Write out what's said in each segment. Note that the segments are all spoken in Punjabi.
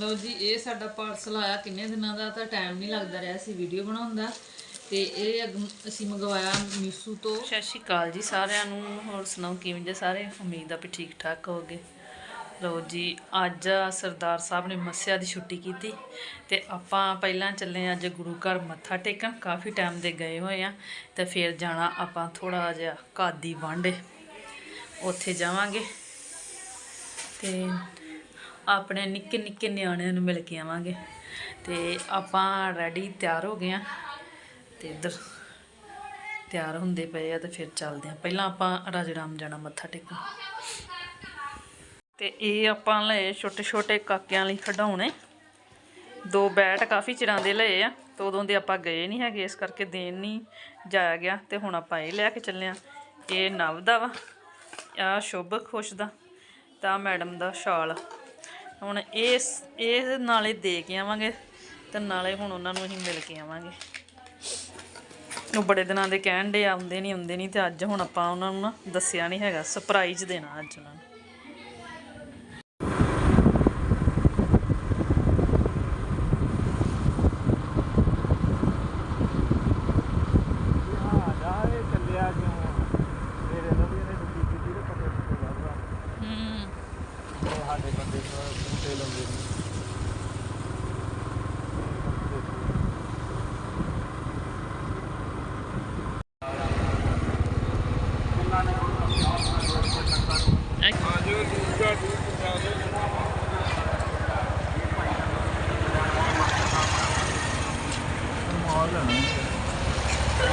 ਲਓ ਜੀ, ਇਹ ਸਾਡਾ ਪਾਰਸਲ ਆਇਆ ਕਿੰਨੇ ਦਿਨਾਂ ਦਾ ਤਾਂ ਟਾਈਮ ਨਹੀਂ ਲੱਗਦਾ ਰਿਹਾ ਸੀ ਵੀਡੀਓ ਬਣਾਉਣ ਦਾ। ਤੇ ਇਹ ਅਗ- ਅਸੀਂ ਮੰਗਵਾਇਆ ਮੀਸੂ ਤੋਂ। ਸਤਿ ਸ਼੍ਰੀ ਅਕਾਲ ਜੀ ਸਾਰਿਆਂ ਨੂੰ। ਹੋਰ ਸੁਣਾਓ, ਕਿਵੇਂ ਜੇ ਸਾਰੇ? ਉਮੀਦ ਆ ਵੀ ਠੀਕ ਠਾਕ ਹੋਗੇ ਲਓ ਜੀ, ਅੱਜ ਸਰਦਾਰ ਸਾਹਿਬ ਨੇ ਮੱਸਿਆ ਦੀ ਛੁੱਟੀ ਕੀਤੀ ਤੇ ਆਪਾਂ ਪਹਿਲਾਂ ਚੱਲੇ ਅੱਜ ਗੁਰੂ ਘਰ ਮੱਥਾ ਟੇਕਣ। ਕਾਫੀ ਟਾਈਮ ਦੇ ਗਏ ਹੋਏ ਆ ਤੇ ਫਿਰ ਜਾਣਾ ਆਪਾਂ ਥੋੜਾ ਜਿਹਾ ਕਾਦੀ ਵਾਂਡੇ ਉੱਥੇ ਜਾਵਾਂਗੇ। ਤੇ ਆਪਣੇ ਨਿੱਕੇ ਨਿੱਕੇ ਨਿਆਣਿਆਂ ਨੂੰ ਮਿਲ ਕੇ ਆਵਾਂਗੇ। ਤੇ ਆਪਾਂ ਰੈਡੀ ਤਿਆਰ ਹੋ ਗਏ ਆ ਤੇ ਇੱਧਰ ਤਿਆਰ ਹੁੰਦੇ ਪਏ ਆ ਤੇ ਫਿਰ ਚੱਲਦੇ ਆ ਪਹਿਲਾਂ ਆਪਾਂ ਰਾਜਰਾਮ ਜਾਣਾ ਮੱਥਾ ਟੇਕਣ। ਤੇ ਇਹ ਆਪਾਂ ਲਏ ਛੋਟੇ ਛੋਟੇ ਕਾਕਿਆਂ ਲਈ ਖਿਡੌਣੇ। ਦੋ ਬੈਟ ਕਾਫੀ ਚਿਰਾਂ ਦੇ ਲਏ ਆ। ਤੇ ਉਦੋਂ ਦੇ ਆਪਾਂ ਗਏ ਨਹੀਂ ਹੈਗੇ, ਇਸ ਕਰਕੇ ਦੇਣ ਨਹੀਂ ਜਾਇਆ ਗਿਆ। ਤੇ ਹੁਣ ਆਪਾਂ ਇਹ ਲੈ ਕੇ ਚੱਲੇ ਆ ਇਹ ਨਵ ਦਾ ਵਾ। ਆ ਸ਼ੁਭ ਖੁਸ਼ ਦਾ। ਤਾਂ ਮੈਡਮ ਦਾ ਸ਼ਾਲ। ਹੁਣ ਇਸ ਇਹ ਨਾਲੇ ਦੇ ਕੇ ਆਵਾਂਗੇ ਤੇ ਨਾਲੇ ਹੁਣ ਉਹਨਾਂ ਨੂੰ ਅਸੀਂ ਮਿਲ ਕੇ ਆਵਾਂਗੇ। ਉਹ ਬੜੇ ਦਿਨਾਂ ਦੇ ਕਹਿਣ ਦੇ ਆਉਂਦੇ ਨਹੀਂ ਆਉਂਦੇ ਨਹੀਂ ਤੇ ਅੱਜ ਹੁਣ ਆਪਾਂ ਉਹਨਾਂ ਨੂੰ ਨਾ ਦੱਸਿਆ ਨਹੀਂ ਹੈਗਾ ਸਰਪ੍ਰਾਈਜ਼ ਦੇਣਾ ਅੱਜ ਉਹਨਾਂ ਨੂੰ ਜਾਏ ਚੱਲਿਆ ਕਿਉਂ ਮੇਰੇ ਨਾਲ ਵੀ ਇਹਨੇ ਦੁੱਖੀ ਕੀਤੀ ਤੇ ਪਤਾ ਨਹੀਂ ਲੱਗਦਾ ਹੂੰ ਉਹ ਸਾਡੇ ਬੰਦੇ ਨੂੰ ਕੁੱਤੇ ਲਾਉਂਦੇ ਨੇ ਆਜੋ ਦੂਜਾ ਦੂਜਾ ਮਾਲ ਲੈਣਾ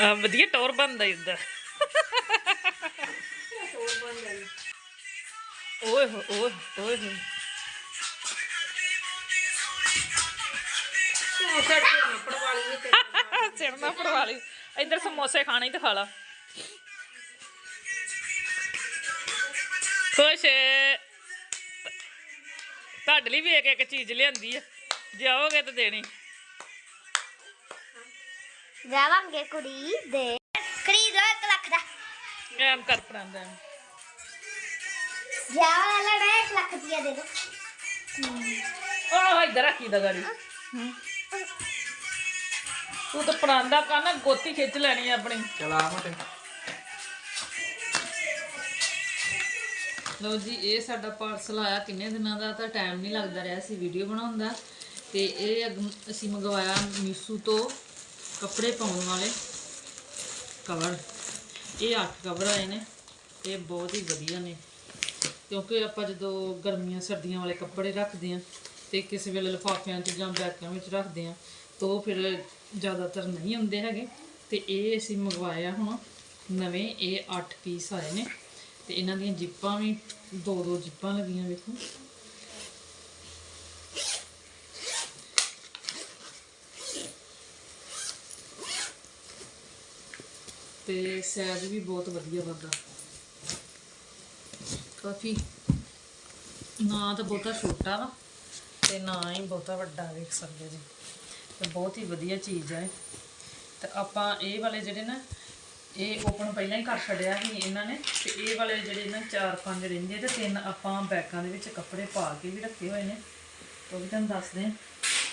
ਆ, ਵਧੀਆ ਟੌਰ ਬਣਦਾ ਇੱਧਰ ਓਏ ਹੋ ਓਏ ਓਏ ਹੋ। ਸਮੋਸਾ ਤੇ ਪੜਵਾਲੀ ਵਿੱਚ ਸਿਰਨਾ ਪੜਵਾ ਇੱਧਰ ਸਮੋਸੇ ਖਾਣੇ ਤੇ ਖਾ ਲਾ। ਖੁਸ਼ ਤੁਹਾਡੇ ਲਈ ਵੀ ਇੱਕ ਇੱਕ ਚੀਜ਼ ਲਿਆਂਦੀ ਆ। ਜਾਓਗੇ ਤਾਂ ਦੇਣੀ। ਜਾਵਾਂਗੇ ਕੁੜੀ ਦੇ। ਖਰੀਦੋ 1 ਲੱਖ ਦਾ। ਐਮ ਕਰ ਪਰਾਂਦਾ ਜਾਵਾ ਲੈਣਾ 1 ਲੱਖ ਰੁਪਇਆ ਦੇ ਦੋ। ਆਹ ਇੱਧਰ ਰੱਖੀ ਦਾ ਗਾੜੀ। ਤੂੰ ਤਾਂ ਪਰਾਂਦਾ ਕਾਨਾ ਗੋਤੀ ਖਿੱਚ ਲੈਣੀ ਆ ਆਪਣੀ। ਚਲਾ ਮਟੇ। ਲਓ ਜੀ ਇਹ ਸਾਡਾ ਪਾਰਸਲ ਆਇਆ। ਕਿੰਨੇ ਦਿਨਾਂ ਦਾ ਤਾਂ ਟਾਈਮ ਨਹੀਂ ਲੱਗਦਾ ਰਿਹਾ ਸੀ ਵੀਡੀਓ ਬਣਾਉਣ ਦਾ। ਤੇ ਇਹ ਅਗ- ਅਸੀਂ ਮੰਗਵਾਇਆ ਮੀਸੂ ਤੋਂ। ਕੱਪੜੇ ਪਾਉਣ ਵਾਲੇ ਕਵਰ ਇਹ ਅੱਠ ਕਵਰ ਆਏ ਨੇ। ਇਹ ਬਹੁਤ ਹੀ ਵਧੀਆ ਨੇ। ਕਿਉਂਕਿ ਆਪਾਂ ਜਦੋਂ ਗਰਮੀਆਂ ਸਰਦੀਆਂ ਵਾਲੇ ਕੱਪੜੇ ਰੱਖਦੇ ਆ ਤੇ ਕਿਸੇ ਵੇਲੇ ਲਿਫਾਫਿਆਂ 'ਚ ਜਾਂ ਬੈਗਾਂ ਵਿੱਚ ਰੱਖਦੇ ਆ ਤਾਂ ਉਹ ਫਿਰ ਜ਼ਿਆਦਾਤਰ ਨਹੀਂ ਹੁੰਦੇ ਹੈਗੇ। ਤੇ ਇਹ ਅਸੀਂ ਮੰਗਵਾਇਆ ਹੁਣ ਨਵੇਂ, ਇਹ 8 ਪੀਸ ਆਏ ਨੇ। ਤੇ ਇਹਨਾਂ ਦੀਆਂ ਜਿੱਪਾਂ ਵੀ ਦੋ ਦੋ ਜਿੱਪਾਂ ਲੱਗੀਆਂ ਵੇਖੋ। ਤੇ ਸਾਈਜ਼ ਵੀ ਬਹੁਤ ਵਧੀਆ ਵੱਡਾ ਕਾਫੀ ਨਾ ਤਾਂ ਬਹੁਤਾ ਛੋਟਾ ਵਾ ਤੇ ਨਾ ਹੀ ਬਹੁਤਾ ਵੱਡਾ ਵੇਖ ਸਕਦੇ ਜੀ। ਤੇ ਬਹੁਤ ਹੀ ਵਧੀਆ ਚੀਜ਼ ਹੈ ਤੇ ਆਪਾਂ ਇਹ ਵਾਲੇ ਜਿਹੜੇ ਨਾ, ਇਹ ਓਪਨ ਪਹਿਲਾਂ ਹੀ ਕਰ ਛੱਡਿਆ ਸੀ ਇਹਨਾਂ ਨੇ ਤੇ ਇਹ ਵਾਲੇ ਜਿਹੜੇ ਨਾ ਚਾਰ ਪੰਜ ਰਹਿੰਦੇ ਤੇ ਤਿੰਨ ਆਪਾਂ ਬੈਕਾਂ ਦੇ ਵਿੱਚ ਕੱਪੜੇ ਪਾ ਕੇ ਵੀ ਰੱਖੇ ਹੋਏ ਨੇ। ਉਹ ਵੀ ਤੁਹਾਨੂੰ ਦੱਸਦੇ ਹਾਂ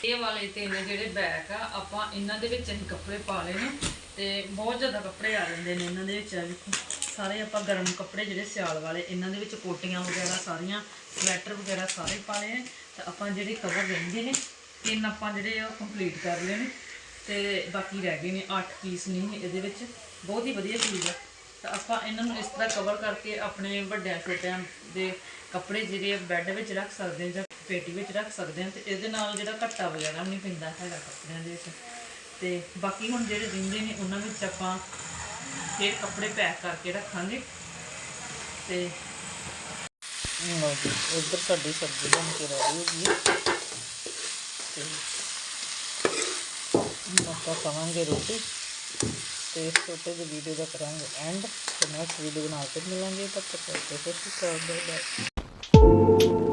ਇਹ ਵਾਲੇ ਤਿੰਨ ਜਿਹੜੇ ਬੈਗ ਆ, ਆਪਾਂ ਇਹਨਾਂ ਦੇ ਵਿੱਚ ਅਸੀਂ ਕੱਪੜੇ ਪਾ ਲਏ ਨੇ ਤੇ ਬਹੁਤ ਜ਼ਿਆਦਾ ਕੱਪੜੇ ਆ ਜਾਂਦੇ ਨੇ ਇਹਨਾਂ ਦੇ ਵਿੱਚ ਆ ਵੇਖੋ। ਸਾਰੇ ਆਪਾਂ ਗਰਮ ਕੱਪੜੇ ਜਿਹੜੇ ਸਿਆਲ ਵਾਲੇ, ਇਹਨਾਂ ਦੇ ਵਿੱਚ ਕੋਟੀਆਂ ਵਗੈਰਾ ਸਾਰੀਆਂ, ਸਵੈਟਰ ਵਗੈਰਾ ਸਾਰੇ ਪਾ ਲਏ ਨੇ। ਤੇ ਆਪਾਂ ਜਿਹੜੇ ਕਵਰ ਰਹਿੰਦੇ ਨੇ, ਤਿੰਨ ਆਪਾਂ ਜਿਹੜੇ ਆ ਕੰਪਲੀਟ ਕਰ ਲਏ ਨੇ। ਤੇ ਬਾਕੀ ਰਹਿ ਗਏ ਨੇ 8 ਪੀਸ ਨਹੀਂ ਇਹਦੇ ਵਿੱਚ। ਬਹੁਤ ਹੀ ਵਧੀਆ ਚੀਜ਼ ਆ। ਤਾਂ ਆਪਾਂ ਇਹਨਾਂ ਨੂੰ ਇਸ ਤਰ੍ਹਾਂ ਕਵਰ ਕਰਕੇ ਆਪਣੇ ਵੱਡਿਆਂ ਛੋਟਿਆਂ ਦੇ ਕੱਪੜੇ ਜਿਹੜੇ ਬੈੱਡ ਵਿੱਚ ਰੱਖ ਸਕਦੇ ਹਾਂ ਜਾਂ ਪੇਟੀ ਵਿੱਚ ਰੱਖ ਸਕਦੇ ਹਾਂ। ਤੇ ਇਹਦੇ ਨਾਲ ਜਿਹੜਾ ਘੱਟਾ ਵਗੈਰਾ ਨਹੀਂ ਪੈਂਦਾ ਹੈਗਾ ਕੱਪੜਿਆਂ ਦੇ ਵਿੱਚ। ਤੇ ਬਾਕੀ ਹੁਣ ਜਿਹੜੇ ਰਹਿੰਦੇ ਨੇ, ਉਹਨਾਂ ਵਿੱਚ ਆਪਾਂ ਫਿਰ ਕੱਪੜੇ ਪੈਕ ਕਰਕੇ ਰੱਖਾਂਗੇ। ਤੇ ਲਓ ਜੀ ਇੱਧਰ ਸਾਡੀ ਸਬਜ਼ੀ ਬਣ ਕੇ ਰੈਡੀ ਹੋ ਗਈ ਤੇ ਆਪਾਂ ਖਾਵਾਂਗੇ ਰੋਟੀ ਤੇ ਇਸ ਛੋਟੇ ਜਿਹੇ ਵੀਡੀਓ ਦਾ ਕਰਾਂਗੇ ਐਂਡ ਤੇ ਨੈਕਸਟ ਵੀਡੀਓ ਬਣਾ ਕੇ ਮਿਲਾਂਗੇ। ਤਬ ਤੱਕ ਸਤਿ ਸ਼੍ਰੀ ਅਕਾਲ ਬਾਏ ਬਾਏ